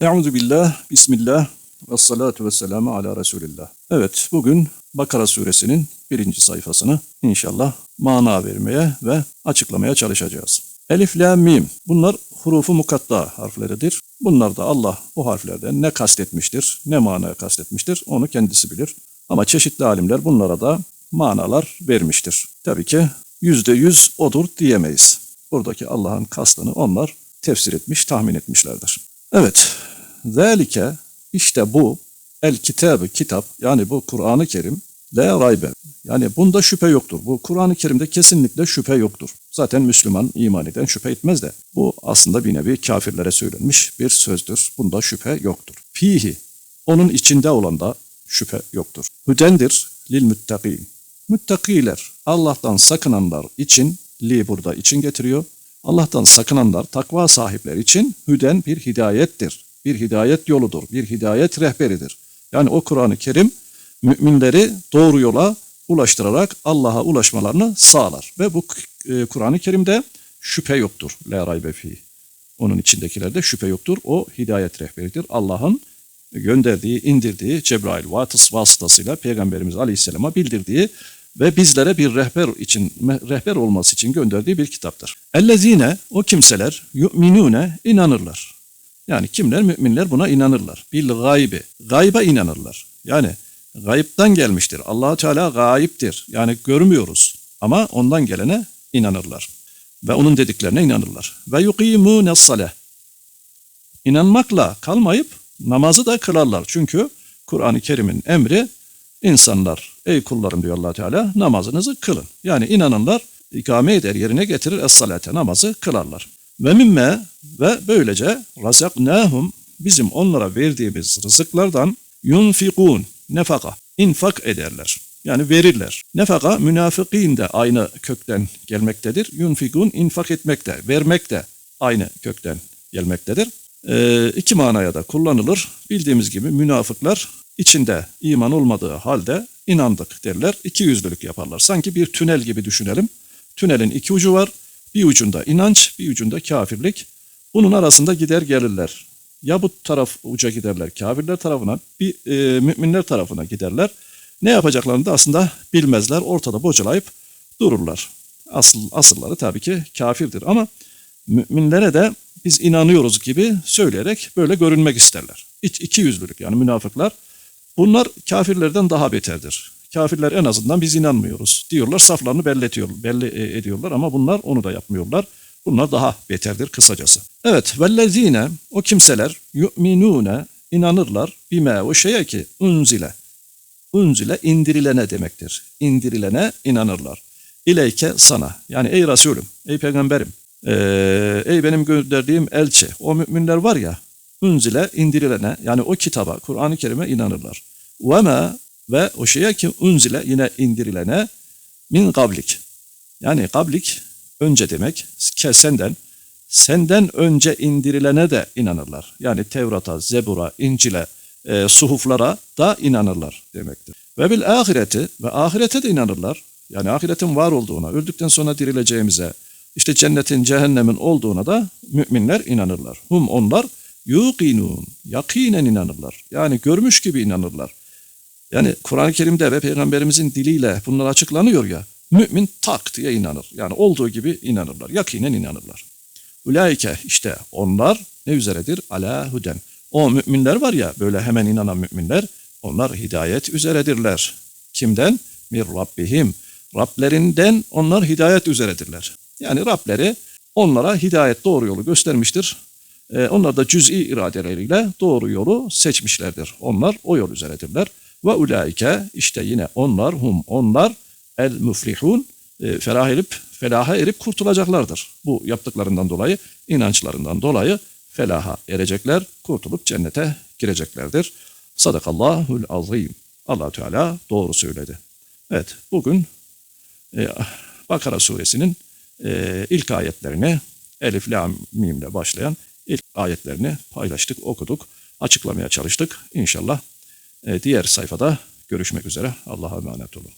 Euzu billah, bismillah, ve salatu ve selamu ala Resulillah. Evet, bugün Bakara suresinin birinci sayfasını inşallah mana vermeye ve açıklamaya çalışacağız. Elif, la, mim. Bunlar hurufu mukatta harfleridir. Bunlar da Allah bu harflerden ne kastetmiştir, ne manaya kastetmiştir onu kendisi bilir. Ama çeşitli alimler bunlara da manalar vermiştir. Tabii ki yüzde yüz odur diyemeyiz. Buradaki Allah'ın kastını onlar tefsir etmiş, tahmin etmişlerdir. Evet, zelike işte bu el kitabı kitap yani bu Kur'an-ı Kerim la raybe yani bunda şüphe yoktur. Bu Kur'an-ı Kerim'de kesinlikle şüphe yoktur. Zaten Müslüman iman eden şüphe etmez de bu aslında bir nevi kafirlere söylenmiş bir sözdür. Bunda şüphe yoktur. Fihi onun içinde olan da şüphe yoktur. Hüdendir lil müttakîn. Müttakiler Allah'tan sakınanlar için li burada için getiriyor. Allah'tan sakınanlar takva sahipler için hüden bir hidayettir. Bir hidayet yoludur. Bir hidayet rehberidir. Yani o Kur'an-ı Kerim müminleri doğru yola ulaştırarak Allah'a ulaşmalarını sağlar. Ve bu e, Kur'an-ı Kerim'de şüphe yoktur. La raybe fi. Onun içindekilerde şüphe yoktur. O hidayet rehberidir. Allah'ın gönderdiği, indirdiği Cebrail vatıs vasıtasıyla Peygamberimiz Aleyhisselam'a bildirdiği ve bizlere bir rehber için rehber olması için gönderdiği bir kitaptır. Ellezine o kimseler yu'minune inanırlar. Yani kimler müminler buna inanırlar. Bil gaybi. Gayba inanırlar. Yani gayipten gelmiştir. allah Teala gayiptir. Yani görmüyoruz. Ama ondan gelene inanırlar. Ve onun dediklerine inanırlar. Ve yukimune salah. İnanmakla kalmayıp namazı da kılarlar. Çünkü Kur'an-ı Kerim'in emri insanlar ey kullarım diyor allah Teala namazınızı kılın. Yani inananlar ikame eder yerine getirir es-salate namazı kılarlar. Ve mimme ve böylece razaknahum bizim onlara verdiğimiz rızıklardan yunfikun nefaka infak ederler. Yani verirler. Nefaka münafıkîn de aynı kökten gelmektedir. Yunfikun infak etmek de, vermek de aynı kökten gelmektedir. Ee, iki manaya da kullanılır. Bildiğimiz gibi münafıklar içinde iman olmadığı halde inandık derler. İki yüzlülük yaparlar. Sanki bir tünel gibi düşünelim. Tünelin iki ucu var. Bir ucunda inanç, bir ucunda kafirlik. Bunun arasında gider gelirler. Ya bu taraf uca giderler kafirler tarafına, bir e, müminler tarafına giderler. Ne yapacaklarını da aslında bilmezler. Ortada bocalayıp dururlar. Asıl asılları tabii ki kafirdir ama müminlere de biz inanıyoruz gibi söyleyerek böyle görünmek isterler. İki yüzlülük yani münafıklar. Bunlar kafirlerden daha beterdir. Kafirler en azından biz inanmıyoruz diyorlar. Saflarını belli, ediyor, belli e, ediyorlar ama bunlar onu da yapmıyorlar. Bunlar daha beterdir kısacası. Evet vellezine o kimseler yu'minune inanırlar bime o şeye ki unzile. Unzile indirilene demektir. İndirilene inanırlar. İleyke sana yani ey Resulüm, ey peygamberim, ee, ey benim gönderdiğim elçi, o müminler var ya, unzile indirilene yani o kitaba, Kur'an-ı Kerim'e inanırlar. Ve ve o şeye ki unzile yine indirilene min kablik. Yani kablik önce demek ke senden senden önce indirilene de inanırlar. Yani Tevrat'a, Zebur'a, İncil'e, e, suhuflara da inanırlar demektir. Ve bil ahireti ve ahirete de inanırlar. Yani ahiretin var olduğuna, öldükten sonra dirileceğimize, işte cennetin, cehennemin olduğuna da müminler inanırlar. Hum onlar yuqinun, yakinen inanırlar. Yani görmüş gibi inanırlar. Yani Kur'an-ı Kerim'de ve Peygamberimizin diliyle bunlar açıklanıyor ya. Mümin tak diye inanır. Yani olduğu gibi inanırlar. Yakinen inanırlar. Ulaike işte onlar ne üzeredir? Ala huden. O müminler var ya böyle hemen inanan müminler onlar hidayet üzeredirler. Kimden? Mir Rabbihim. Rablerinden onlar hidayet üzeredirler. Yani Rableri onlara hidayet doğru yolu göstermiştir. Ee, onlar da cüz'i iradeleriyle doğru yolu seçmişlerdir. Onlar o yol üzeredirler. Ve ulaike işte yine onlar hum onlar el müflihun e, ferah erip felaha erip kurtulacaklardır. Bu yaptıklarından dolayı inançlarından dolayı felaha erecekler, kurtulup cennete gireceklerdir. Sadakallahul azim. allah Teala doğru söyledi. Evet bugün e, Bakara suresinin e, ilk ayetlerini Elif, La, Mim'le başlayan ilk ayetlerini paylaştık, okuduk, açıklamaya çalıştık. İnşallah diğer sayfada görüşmek üzere. Allah'a emanet olun.